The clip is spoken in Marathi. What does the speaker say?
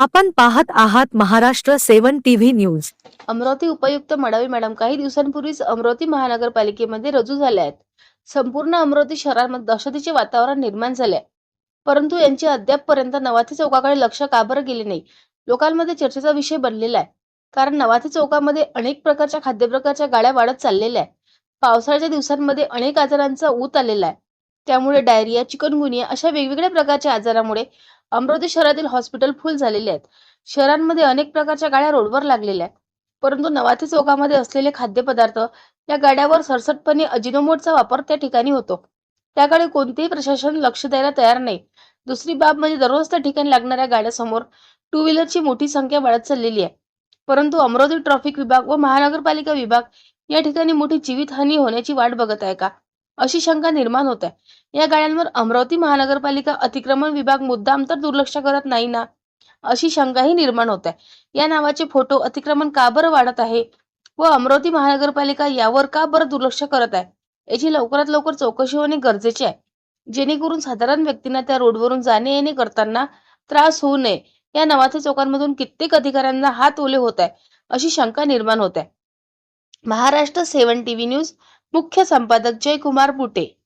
आपण पाहत आहात Maharashtra seven TV news. Amravati उपायुक्त मडावी मॅडम काही दिवसांपूर्वीच अमरावती महानगरपालिकेमध्ये रजू झाल्या आहेत. संपूर्ण अमरावती शहरामध्ये दहशतीचे वातावरण निर्माण झाले आहे. परंतु यांची अद्यापपर्यंत नवाथी चौकाकडे लक्ष का बरं गेले नाही? लोकांमध्ये चर्चेचा विषय बनलेला आहे. कारण नवाथी चौकामध्ये अनेक प्रकारच्या खाद्यप्रकारच्या गाड्या वाढत चाललेल्या आहेत. पावसाळ्याच्या दिवसांमध्ये अनेक आजारांचा ऊत आलेला आहे. त्यामुळे डायरिया चिकनगुनिया अशा वेगवेगळ्या प्रकारच्या आजारामुळे अमरावती शहरातील हॉस्पिटल फुल झालेले आहेत. शहरांमध्ये अनेक प्रकारच्या गाड्या रोडवर लागलेल्या आहेत. परंतु नवाथे चौकामध्ये असलेले खाद्यपदार्थ या गाड्यावर सरसटपणे अजिनोमोटचा वापर त्या ठिकाणी होतो. त्याकडे कोणतेही प्रशासन लक्ष द्यायला तयार नाही. दुसरी बाब म्हणजे दररोज त्या ठिकाणी लागणाऱ्या गाड्यासमोर टू व्हीलरची मोठी संख्या वाढत चाललेली आहे. परंतु अमरावती ट्रॅफिक विभाग व महानगरपालिका विभाग या ठिकाणी मोठी जीवितहानी होण्याची वाट बघत आहे का? अशी शंका निर्माण होत आहे. या गाड्यांवर अमरावती महानगरपालिका अतिक्रमण विभाग मुद्दाम तर दुर्लक्ष करत नाही ना? अशी शंकाही निर्माण होत आहे. या नावाचे फोटो अतिक्रमण का बरं वाढत आहे? व अमरावती महानगरपालिका यावर का बरं दुर्लक्ष करत आहे? याची लवकरात लवकर चौकशी होणे गरजेचे आहे. जेणेकरून साधारण व्यक्तींना त्या रोडवरून जाणे येणे करताना त्रास होऊ नये. या नावाच्या चौकांमधून कित्येक अधिकाऱ्यांना हात ओले होत आहे अशी शंका निर्माण होत आहे. महाराष्ट्र सेवन टीव्ही न्यूज मुख्य संपादक जयकुमार बुटे.